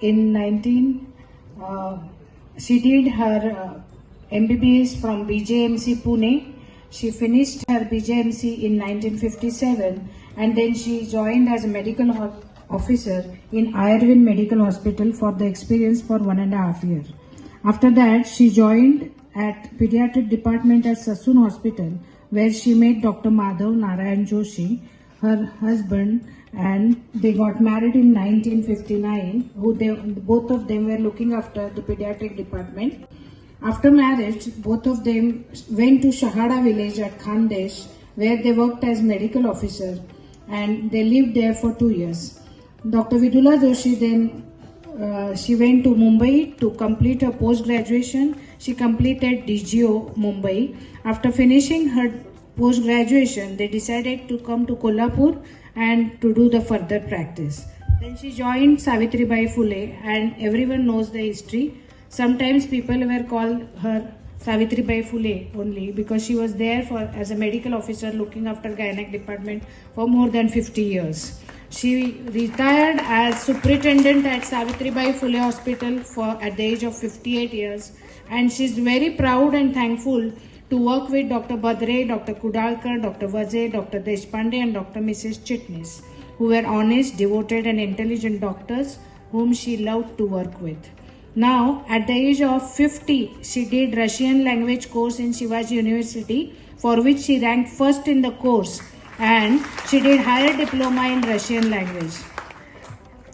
in 19, uh, she did her uh, MBBS from BJMC Pune. She finished her BJMC in 1957 and then she joined as a medical officer in Irvin Medical Hospital for the experience for one and a half year. After that, she joined at pediatric department at Sassoon Hospital where she met Dr. Madhav Narayan Joshi, her husband, and they got married in 1959. Who they, both of them were looking after the pediatric department. After marriage, both of them went to Shahada village at Khandesh where they worked as medical officer and they lived there for two years. Dr. Vidula Joshi then uh, she went to Mumbai to complete her post graduation. She completed DGO Mumbai. After finishing her post graduation, they decided to come to Kolhapur and to do the further practice. Then she joined Savitri Bai Phule, and everyone knows the history. Sometimes people were called her Savitri Bai Phule only because she was there for as a medical officer looking after gynec department for more than 50 years. She retired as superintendent at Savitri Bai Phule Hospital for at the age of 58 years, and she's very proud and thankful to work with Dr. Badre, Dr. Kudalkar, Dr. Vaze, Dr. Deshpande, and Dr. Mrs. Chitnis, who were honest, devoted, and intelligent doctors whom she loved to work with. Now, at the age of 50, she did Russian language course in Shivaji University, for which she ranked first in the course, and she did higher diploma in Russian language.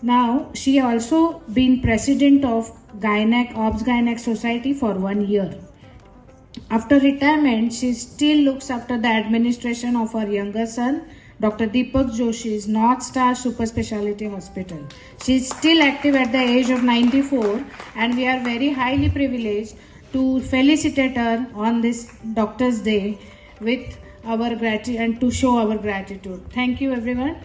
Now, she also been president of Gynec Obs Gynec Society for one year. After retirement, she still looks after the administration of her younger son, Dr. Deepak Joshi's North Star Super Speciality Hospital. She is still active at the age of 94, and we are very highly privileged to felicitate her on this Doctor's Day with our gratitude and to show our gratitude. Thank you, everyone.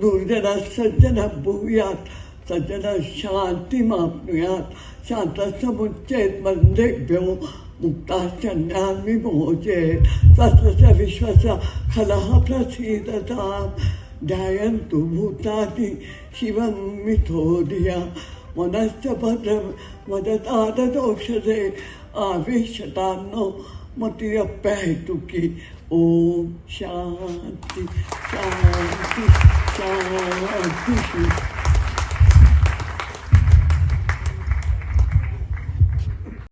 दुर्जना सज्जन भूयात, सज्जन शांती मापनुयात शांत समुच्चेत मंदेभ्यो मुक्ताश्चन्यान्मि मोचे स्वस्य विश्वस्य खलः प्रसीदताम्। ध्यायन्तु भूतानि शिवं मिथो धिया मनश्च भद्रं वदताददोषधे mantinha perto que o chante, chante, chante.